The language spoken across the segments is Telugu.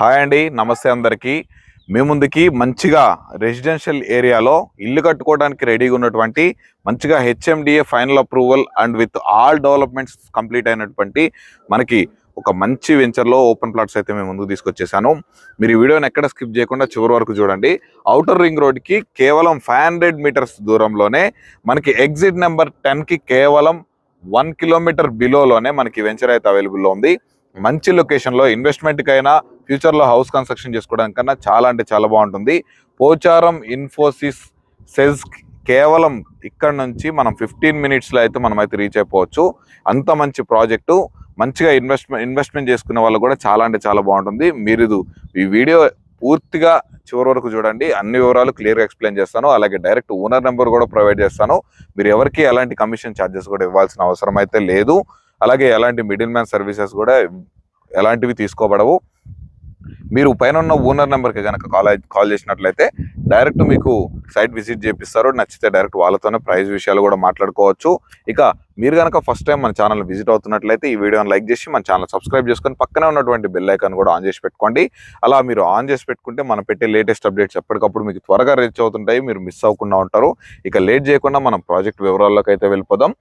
హాయ్ అండి నమస్తే అందరికీ. మీ ముందుకి మంచిగా రెసిడెన్షియల్ ఏరియాలో ఇల్లు కట్టుకోవడానికి రెడీగా ఉన్నటువంటి మంచిగా HMDA final approval and with all developments complete అయినటువంటి మనకి ఒక మంచి వెంచర్లో ఓపెన్ ప్లాట్స్ అయితే మేము ముందుకు తీసుకొచ్చేసాను. మీరు ఈ వీడియోని ఎక్కడ స్కిప్ చేయకుండా చివరి వరకు చూడండి. అవుటర్ రింగ్ రోడ్కి కేవలం ఫైవ్ హండ్రెడ్ మీటర్స్ దూరంలోనే మనకి ఎగ్జిట్ నెంబర్ టెన్కి కేవలం వన్ కిలోమీటర్ బిలోలోనే మనకి వెంచర్ అయితే అవైలబుల్లో ఉంది. మంచి లొకేషన్లో ఇన్వెస్ట్మెంట్కైనా ఫ్యూచర్లో హౌస్ కన్స్ట్రక్షన్ చేసుకోవడానికన్నా చాలా అంటే చాలా బాగుంటుంది. పోచారం ఇన్ఫోసిస్ సెల్స్ కేవలం ఇక్కడ నుంచి మనం ఫిఫ్టీన్ మినిట్స్లో అయితే మనం అయితే రీచ్ అయిపోవచ్చు. అంత మంచి ప్రాజెక్టు మంచిగా ఇన్వెస్ట్మెంట్ ఇన్వెస్ట్మెంట్ చేసుకునే వాళ్ళు కూడా చాలా అంటే చాలా బాగుంటుంది. మీరు ఈ వీడియో పూర్తిగా చివరి వరకు చూడండి. అన్ని వివరాలు క్లియర్గా ఎక్స్ప్లెయిన్ చేస్తాను. అలాగే డైరెక్ట్ ఓనర్ నెంబర్ కూడా ప్రొవైడ్ చేస్తాను. మీరు ఎవరికి ఎలాంటి కమిషన్ ఛార్జెస్ కూడా ఇవ్వాల్సిన అవసరం అయితే లేదు. అలాగే ఎలాంటి మిడిల్ మ్యాన్ సర్వీసెస్ కూడా ఎలాంటివి తీసుకోబడవు. మీరు పైన ఉన్న ఓనర్ నెంబర్కి కనుక కాల్ కాల్ చేసినట్లయితే డైరెక్ట్ మీకు సైట్ విజిట్ చేపిస్తారు. నచ్చితే డైరెక్ట్ వాళ్ళతోనే ప్రైస్ విషయాలు కూడా మాట్లాడుకోవచ్చు. ఇక మీరు కనుక ఫస్ట్ టైం మన ఛానల్ విజిట్ అవుతున్నట్లయితే ఈ వీడియోని లైక్ చేసి మన ఛానల్ సబ్స్క్రైబ్ చేసుకొని పక్కనే ఉన్నటువంటి బెల్ ఐకాన్ కూడా ఆన్ చేసి పెట్టుకోండి. అలా మీరు ఆన్ చేసి పెట్టుకుంటే మనం పెట్టే లేటెస్ట్ అప్డేట్స్ ఎప్పటికప్పుడు మీకు త్వరగా రీచ్ అవుతుంటాయి. మీరు మిస్ అవ్వకుండా ఉంటారు. ఇక లేట్ చేయకుండా మనం ప్రాజెక్ట్ వివరాల్లోకి అయితే వెళ్ళిపోదాం.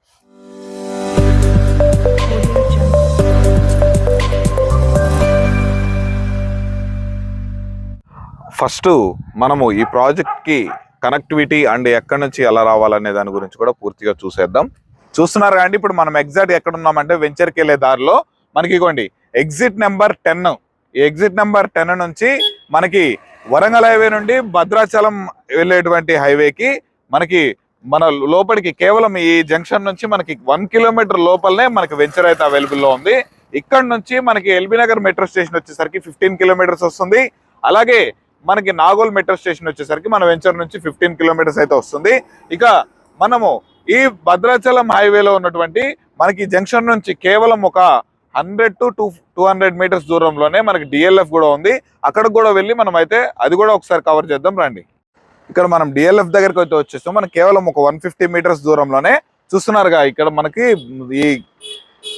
ఫస్ట్ మనము ఈ ప్రాజెక్ట్కి కనెక్టివిటీ అండ్ ఎక్కడి నుంచి ఎలా రావాలనే దాని గురించి కూడా పూర్తిగా చూసేద్దాం. చూస్తున్నారు కానీ ఇప్పుడు మనం ఎగ్జాక్ట్ ఎక్కడ ఉన్నామంటే వెంచర్కి వెళ్ళే దారిలో మనకి ఇగోండి ఎగ్జిట్ నెంబర్ టెన్. ఈ ఎగ్జిట్ నెంబర్ టెన్ నుంచి మనకి వరంగల్ హైవే నుండి భద్రాచలం వెళ్ళేటువంటి హైవేకి మనకి మన లోపలికి కేవలం ఈ జంక్షన్ నుంచి మనకి వన్ కిలోమీటర్ లోపలనే మనకి వెంచర్ అయితే అవైలబుల్లో ఉంది. ఇక్కడ నుంచి మనకి ఎల్బీ నగర్ మెట్రో స్టేషన్ వచ్చేసరికి ఫిఫ్టీన్ కిలోమీటర్స్ వస్తుంది. అలాగే మనకి నాగోల్ మెట్రో స్టేషన్ వచ్చేసరికి మన వెంచర్ నుంచి ఫిఫ్టీన్ కిలోమీటర్స్ అయితే వస్తుంది. ఇక మనము ఈ భద్రాచలం హైవేలో ఉన్నటువంటి మనకి జంక్షన్ నుంచి కేవలం ఒక hundred to two two hundred metres దూరంలోనే మనకి డిఎల్ఎఫ్ కూడా ఉంది. అక్కడికి కూడా వెళ్ళి మనం అయితే అది కూడా ఒకసారి కవర్ చేద్దాం రండి. ఇక్కడ మనం డిఎల్ఎఫ్ దగ్గరికి అయితే వచ్చేస్తాం. మనకి కేవలం ఒక వన్ ఫిఫ్టీ మీటర్స్ దూరంలోనే చూస్తున్నారుగా ఇక్కడ మనకి ఈ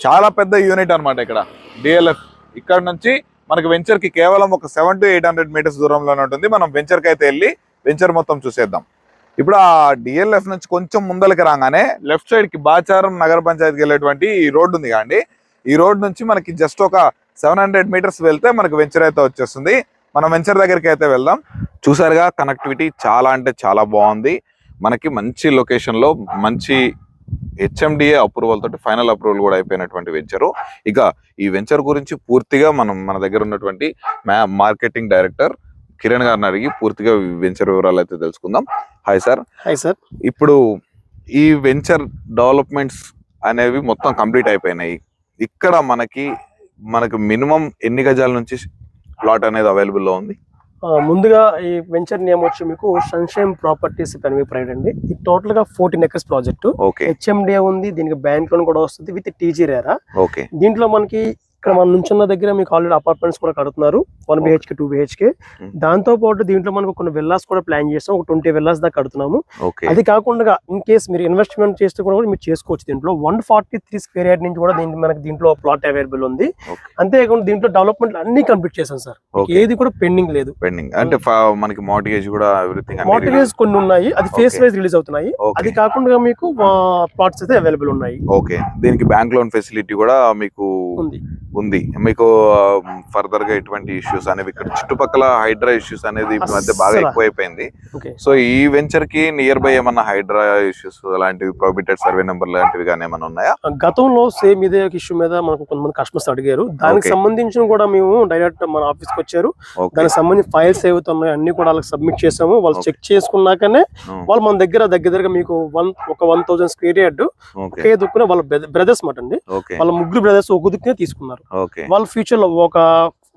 చాలా పెద్ద యూనిట్ అన్నమాట ఇక్కడ. డిఎల్ఎఫ్ ఇక్కడ నుంచి మనకి వెంచర్కి కేవలం ఒక seven to eight hundred metres దూరంలోనే ఉంటుంది. మనం వెంచర్కి అయితే వెళ్ళి వెంచర్ మొత్తం చూసేద్దాం. ఇప్పుడు ఆ డిఎల్ఎఫ్ నుంచి కొంచెం ముందలకి రాగానే లెఫ్ట్ సైడ్కి బాచారం నగర పంచాయతీకి వెళ్ళేటువంటి ఈ రోడ్డు ఉంది కాండి ఈ రోడ్ నుంచి మనకి జస్ట్ ఒక సెవెన్ హండ్రెడ్ మీటర్స్ వెళ్తే మనకి వెంచర్ అయితే వచ్చేస్తుంది. మనం వెంచర్ దగ్గరికి అయితే వెళ్దాం. చూసారుగా కనెక్టివిటీ చాలా అంటే చాలా బాగుంది. మనకి మంచి లొకేషన్లో మంచి హెచ్ఎండిఏ అప్రూవల్ తోటి ఫైనల్ అప్రూవల్ కూడా అయిపోయినటువంటి వెంచరు ఇక ఈ వెంచర్ గురించి పూర్తిగా మనం మన దగ్గర ఉన్నటువంటి మార్కెటింగ్ డైరెక్టర్ కిరణ్ గారిని అడిగి పూర్తిగా వెంచర్ వివరాలు అయితే తెలుసుకుందాం. హాయ్ సార్ హాయ్ సార్ ఇప్పుడు ఈ వెంచర్ డెవలప్మెంట్స్ అనేవి మొత్తం కంప్లీట్ అయిపోయినాయి. ఇక్కడ మనకి మనకి మినిమం ఎన్ని గజాల నుంచి ప్లాట్ అనేది అవైలబుల్లో ఉంది? ముందుగా ఈ వెంచర్ నేమ్ వచ్చి మీకు సన్షైన్ ప్రాపర్టీస్ పెనవి ప్రైడ్ అండి. ఇది టోటల్గా fourteen acres project okay. HMDA ఉంది దీనికి బ్యాంక్ లోన్ కూడా వస్తుంది విత్ టీజీ రేరా ఓకే. దీంట్లో మనకి ఇక్కడ మనం నుంచున్న దగ్గర మీకు ఆల్రెడీ అపార్ట్మెంట్స్ కూడా కడుతున్నారు. One BHK two BHK Hmm. దాంతో పాటు దీంట్లో మనకు కొన్ని విల్లాస్ కూడా ప్లాన్ చేస్తాం. ఒక ట్వంటీ విల్లాస్ దాకా కడుతున్నాము. అది కాకుండా ఇన్ కేస్ మీరు ఇన్వెస్ట్మెంట్ చేస్తే కూడా మీరు చేసుకోవచ్చు దీంట్లో. One forty three square yard నుంచి కూడా దీనికి మనకి దీంట్లో ప్లాట్ అవైలబుల్ ఉంది. అంతేకాకుండా దీంట్లో డెవలప్మెంట్ అన్ని కంప్లీట్ చేశాం సార్. ఏది కూడా పెండింగ్ లేదు. పెండింగ్ అంటే ఫ- మనకి మార్టిగేజ్ కూడా మార్టిగేజ్ కొన్ని ఉన్నాయి. అది ఫేస్. వైజ్ రిలీజ్ అవుతున్నాయి. అది కాకుండా మీకు ప్లాట్స్ అయితే అవైలబుల్ ఉన్నాయి. ఓకే దీనికి బ్యాంక్ లోన్ ఫెసిలిటీ కూడా మీకు ఉంది. ఉంది. మీకు ఫర్దర్గా ఎటువంటి ఇష్యూస్ అనేవి ఇక్కడ చుట్టుపక్కల హైడ్రా ఇష్యూస్ అనేది ఈ మధ్య బాగా. ఎక్కువైపోయింది. సో ఈ వెంచర్కి నియర్ బై ఏమన్నా హైడ్రా ఇష్యూస్ అలాంటివి ప్రొబిటెడ్ సర్వే నెంబర్ లాంటివి కానీ ఏమన్నా ఉన్నాయా? గతంలో సేమ్ ఇదే ఇష్యూ మీద మనకు కొంతమంది కస్టమర్స్ అడిగారు. దానికి. సంబంధించిన కూడా మేము డైరెక్ట్ మన ఆఫీస్కి వచ్చారు దానికి సంబంధించి ఫైల్స్ ఏవైతున్నాయి అన్ని కూడా వాళ్ళకి సబ్మిట్ చేసాము. వాళ్ళు చెక్ చేసుకున్నాకనే వాళ్ళు మన దగ్గర దగ్గర దగ్గర మీకు వన్ ఒక వన్ థౌసండ్ స్క్వేర్ యార్డ్ ఒకే దుక్కునే వాళ్ళ బ్రదర్స్ మాట అండి. వాళ్ళ ముగ్గురు బ్రదర్స్ ఒక దుక్కునే తీసుకున్నారు. ఓకే. వాళ్ళ ఫ్యూచర్లో ఒక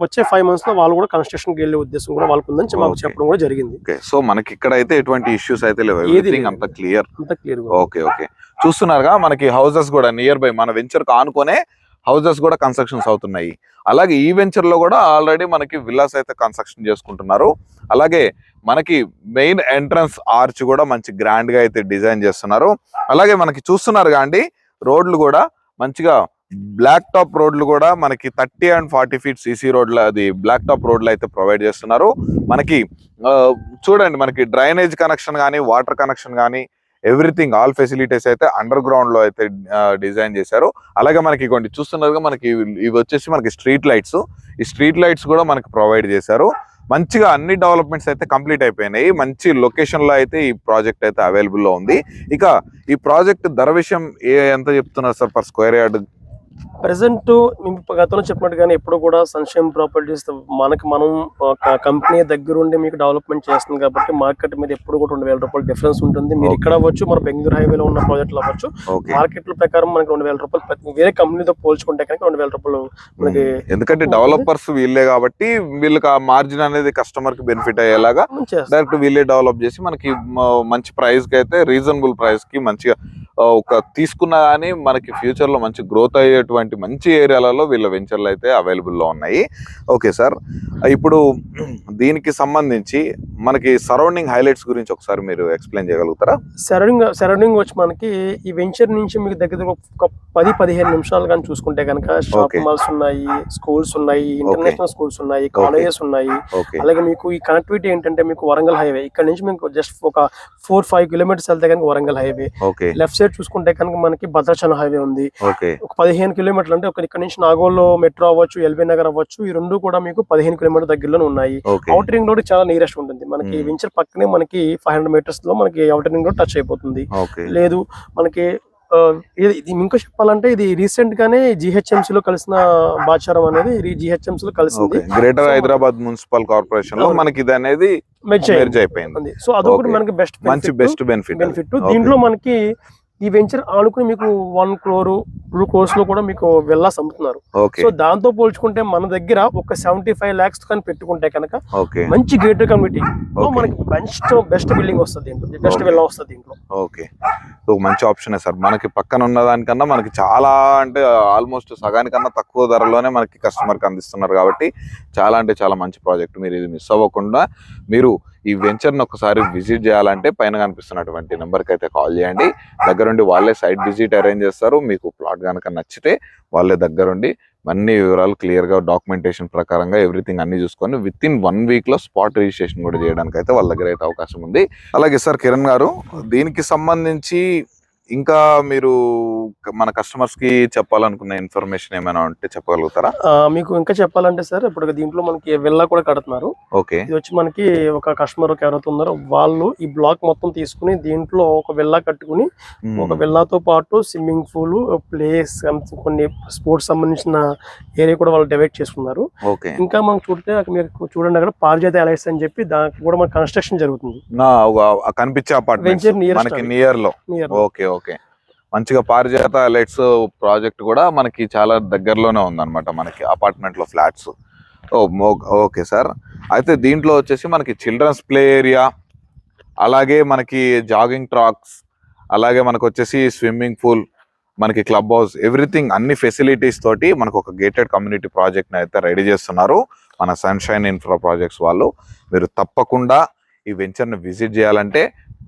వచ్చే ఫైవ్ మంత్స్లో వాళ్ళు కూడా కన్స్ట్రక్షన్కి వెళ్ళే ఉద్దేశం కూడా వాళ్ళకు ఉందని మాకు. చెప్పడం కూడా జరిగింది. సో మనకి ఇక్కడ అయితే ఎటువంటి ఇష్యూస్ అయితే లేవు. అంత క్లియర్ అంత క్లియర్ ఓకే ఓకే. చూస్తున్నారుగా మనకి హౌసెస్ కూడా నియర్ బై మన వెంచర్ ఆనుకునే హౌసెస్ కూడా కన్స్ట్రక్షన్స్ అవుతున్నాయి. అలాగే ఈ వెంచర్లో కూడా ఆల్రెడీ మనకి విల్లాస్ అయితే కన్స్ట్రక్షన్ చేసుకుంటున్నారు. అలాగే మనకి మెయిన్ ఎంట్రన్స్ ఆర్చ్ కూడా మంచి గ్రాండ్గా అయితే డిజైన్ చేస్తున్నారు. అలాగే మనకి చూస్తున్నారు అండి రోడ్లు కూడా మంచిగా బ్లాక్ టాప్ రోడ్లు కూడా మనకి thirty and forty feet CC రోడ్ల అది బ్లాక్ టాప్ రోడ్లు అయితే ప్రొవైడ్ చేస్తున్నారు. మనకి చూడండి మనకి డ్రైనేజ్ కనెక్షన్ కానీ వాటర్ కనెక్షన్ కానీ ఎవ్రీథింగ్ ఆల్ ఫెసిలిటీస్ అయితే అండర్ గ్రౌండ్లో అయితే డిజైన్ చేశారు. అలాగే మనకి కొన్ని చూస్తున్నారుగా మనకి ఇవి- వచ్చేసి మనకి స్ట్రీట్ లైట్స్. ఈ స్ట్రీట్ లైట్స్ కూడా మనకి ప్రొవైడ్ చేశారు. మంచిగా అన్ని డెవలప్మెంట్స్ అయితే కంప్లీట్ అయిపోయినాయి. మంచి లొకేషన్లో అయితే ఈ ప్రాజెక్ట్ అయితే అవైలబుల్లో ఉంది. ఇక ఈ ప్రాజెక్ట్ ధర విషయం ఏ ఎంత చెప్తున్నారు sir per square yard present మేము గతంలో చెప్పినట్టుగానే ఎప్పుడు కూడా సంక్షేమ ప్రాపర్టీస్ మనకి మనం ఒక కంపెనీ దగ్గరుండి మీకు డెవలప్మెంట్ చేస్తుంది కాబట్టి మార్కెట్ మీద ఎప్పుడు కూడా రెండు వేల రూపాయలు డిఫరెన్స్ ఉంటుంది మీరు. ఇక్కడ అవ్వచ్చు మన బెంగళూరు హైవేలో ఉన్న ప్రాజెక్టులు అవ్వచ్చు ఓకే మార్కెట్ల ప్రకారం మనకి రెండు వేల రూపాయలు ప్రతి- వేరే కంపెనీతో పోల్చుకుంటే కనుక రెండు వేల రూపాయలు మనకి ఎందుకంటే. డెవలపర్స్ వీళ్ళే కాబట్టి వీళ్ళకి ఆ మార్జిన్ అనేది కస్టమర్కి బెనిఫిట్ అయ్యేలాగా. డైరెక్ట్ వీళ్ళే డెవలప్ చేసి మనకి మంచి ప్రైస్కి అయితే రీజనబుల్ ప్రైస్కి మంచిగా ఒక తీసుకున్నా కానీ మనకి ఫ్యూచర్లో మంచి గ్రోత్ అయ్యేటువంటి మంచి ఏరియాలలో వీళ్ళ వెంచర్లు అయితే అవైలబుల్లో ఉన్నాయి. ఓకే సార్ ఇప్పుడు దీనికి సంబంధించి మనకి సరౌండింగ్ హైలైట్స్ గురించి ఒకసారి మీరు ఎక్స్ప్లెయిన్ చేయగలుగుతారా? సరౌండింగ్ సరౌండింగ్ వచ్చి మనకి ఈ వెంచర్ నుంచి మీకు దగ్గర ఒక పది పదిహేను నిమిషాలు కానీ చూసుకుంటే కనుక షాపింగ్. మాల్స్ ఉన్నాయి స్కూల్స్ ఉన్నాయి ఇంటర్నేషనల్ స్కూల్స్ ఉన్నాయి కాలేజెస్ ఉన్నాయి. అలాగే మీకు ఈ కనెక్టివిటీ ఏంటంటే మీకు వరంగల్ హైవే ఇక్కడ నుంచి మీకు జస్ట్ ఒక ఫోర్ ఫైవ్ కిలోమీటర్స్ వెళ్తే కనుక వరంగల్ హైవే లెఫ్ట్ సైడ్ చూసుకుంటే కనుక మనకి భద్రాచలం హైవే ఉంది. ఒక పదిహేను కిలోమీటర్లు అంటే ఇక్కడ నుంచి నాగోల్లో మెట్రో అవ్వచ్చు ఎల్బీ నగర్ అవ్వచ్చు ఈ రెండు కూడా మీకు పదిహేను కిలోమీటర్ దగ్గరలోనే ఉన్నాయి. ఓకే. అవుటర్ రింగ్ రోడ్ చాలా నియరెస్ట్ ఉంటుంది. మనకి Hmm. వెంచర్ పక్కనే మనకి ఫైవ్ హండ్రెడ్ మీటర్స్లో మనకి అవుటర్ రింగ్ రోడ్ టచ్ అయిపోతుంది. లేదు మనకి ఇంకా చెప్పాలంటే ఇది రీసెంట్ గానే GHMC లో కలిసిన బాచారం అనేది జిహెచ్ఎంసీ లో కలిసింది. గ్రేటర్ హైదరాబాద్ మున్సిపల్ కార్పొరేషన్లో. మనకి ఇది అనేది మెర్జ్ అయిపోయింది. సో అదొకటి. మనకి బెస్ట్ మంచి బెస్ట్ బెనిఫిట్ బెనిఫిట్ దీంట్లో మనకి ఈ వెంచర్ ఆనుకుని మీకు వన్ క్రోర్ టూ క్రోర్స్లో కూడా మీకు వెళ్ళాస్ అమ్ముతున్నారు. సో దాంతో పోల్చుకుంటే మన దగ్గర ఒక సెవెంటీ ఫైవ్ లాక్స్ కానీ పెట్టుకుంటే కనుక ఓకే. మంచి గేటెడ్ కమ్యూనిటీ. మనకి బెస్ట్ బెస్ట్ బిల్డింగ్ వస్తుంది దీంట్లో బెస్ట్. వెళ్ళ వస్తుంది దీంట్లో. ఓకే. సో మంచి ఆప్షన్ సార్. మనకి పక్కన ఉన్న దానికన్నా మనకి చాలా అంటే ఆల్మోస్ట్ సగానికన్నా తక్కువ ధరలోనే మనకి కస్టమర్కి అందిస్తున్నారు కాబట్టి చాలా అంటే చాలా మంచి ప్రాజెక్ట్. మీరు ఇది మిస్ అవ్వకుండా మీరు ఈ వెంచర్ని ఒకసారి విజిట్ చేయాలంటే పైన కనిపిస్తున్నటువంటి నెంబర్కి అయితే కాల్ చేయండి. దగ్గరుండి వాళ్ళే సైట్ విజిట్ అరేంజ్ చేస్తారు. మీకు ప్లాట్ కనుక నచ్చితే వాళ్ళే దగ్గరుండి అన్ని వివరాలు క్లియర్గా డాక్యుమెంటేషన్ ప్రకారంగా ఎవ్రీథింగ్ అన్ని చూసుకొని విత్ ఇన్ వన్ వీక్లో స్పాట్ రిజిస్ట్రేషన్ కూడా చేయడానికి అయితే వాళ్ళ దగ్గర అయితే అవకాశం ఉంది. అలాగే సార్ కిరణ్ గారు దీనికి సంబంధించి ఇంకా మీరు మన కస్టమర్స్కి చెప్పాలనుకున్న ఇన్ఫర్మేషన్ ఏమైనా ఉంటే చెప్పగలుగుతారా? మీకు ఇంకా చెప్పాలంటే సార్ ఇప్పుడు దీంట్లో మనకి విల్లా కూడా కడుతున్నారు. ఓకే. ఇది వచ్చి మనకి ఒక కస్టమర్ ఎవరైతే ఉన్నారో వాళ్ళు ఈ బ్లాక్ మొత్తం తీసుకుని దీంట్లో ఒక విల్లా కట్టుకుని ఒక విల్లాతో పాటు స్విమ్మింగ్ పూల్ ప్లేస్ కొన్ని స్పోర్ట్స్ సంబంధించిన ఏరియా కూడా వాళ్ళు డివైడ్ చేసుకున్నారు. ఓకే. ఇంకా మనం చూస్తే మీరు చూడండి అక్కడ పారిజాత ఎలైట్స్ అని చెప్పి దానికి కూడా మనకి కన్స్ట్రక్షన్ జరుగుతుంది. కనిపించే అపార్ట్మెంట్ అవి. నియర్లో. Near okay okay. ఓకే. మంచిగా పారిజాత లైట్స్ ప్రాజెక్ట్ కూడా మనకి చాలా దగ్గరలోనే ఉందన్నమాట మనకి అపార్ట్మెంట్లో ఫ్లాట్స్. ఓ ఓకే సార్. అయితే దీంట్లో వచ్చేసి మనకి చిల్డ్రన్స్ ప్లే ఏరియా అలాగే మనకి జాగింగ్ ట్రాక్స్ అలాగే మనకు వచ్చేసి స్విమ్మింగ్ పూల్ మనకి క్లబ్ హౌస్ ఎవ్రీథింగ్ అన్ని ఫెసిలిటీస్ తోటి మనకు ఒక గేటెడ్ కమ్యూనిటీ ప్రాజెక్ట్ని అయితే రెడీ చేస్తున్నారు మన సన్షైన్ ఇన్ఫ్రా ప్రాజెక్ట్స్ వాళ్ళు. మీరు తప్పకుండా ఈ వెంచర్ని విజిట్ చేయాలంటే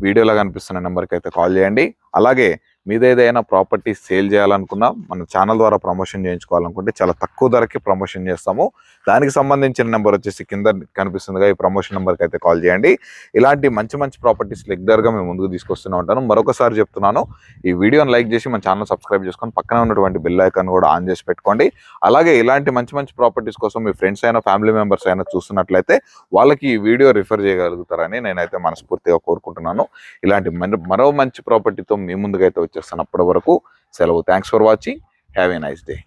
వీడియోలో కనిపిస్తున్న నెంబర్కి అయితే కాల్ చేయండి. అలాగే మీద ఏదైనా ప్రాపర్టీ సేల్ చేయాలనుకున్నా మన ఛానల్ ద్వారా ప్రమోషన్ చేయించుకోవాలనుకుంటే చాలా తక్కువ ధరకి ప్రమోషన్ చేస్తాము. దానికి సంబంధించిన నెంబర్ వచ్చేసి కింద కనిపిస్తుందిగా ఈ ప్రమోషన్ నెంబర్కి అయితే కాల్ చేయండి. ఇలాంటి మంచి మంచి ప్రాపర్టీస్ రెగ్యులర్గా మేము ముందుకు తీసుకొస్తూనే ఉంటాను. మరొకసారి చెప్తున్నాను ఈ వీడియోని లైక్ చేసి మన ఛానల్ సబ్స్క్రైబ్ చేసుకొని పక్కన ఉన్నటువంటి బిల్ ఐకాన్ కూడా ఆన్ చేసి పెట్టుకోండి. అలాగే ఇలాంటి మంచి మంచి ప్రాపర్టీస్ కోసం మీ ఫ్రెండ్స్ అయినా ఫ్యామిలీ మెంబర్స్ అయినా చూస్తున్నట్లయితే వాళ్ళకి ఈ వీడియో రిఫర్ చేయగలుగుతారని నేనైతే మనస్ఫూర్తిగా కోరుకుంటున్నాను. ఇలాంటి మరో మంచి ప్రాపర్టీతో మీ ముందుకైతే వచ్చేస్తాను అప్పటి వరకు. సెలవు. Thanks for watching have a nice day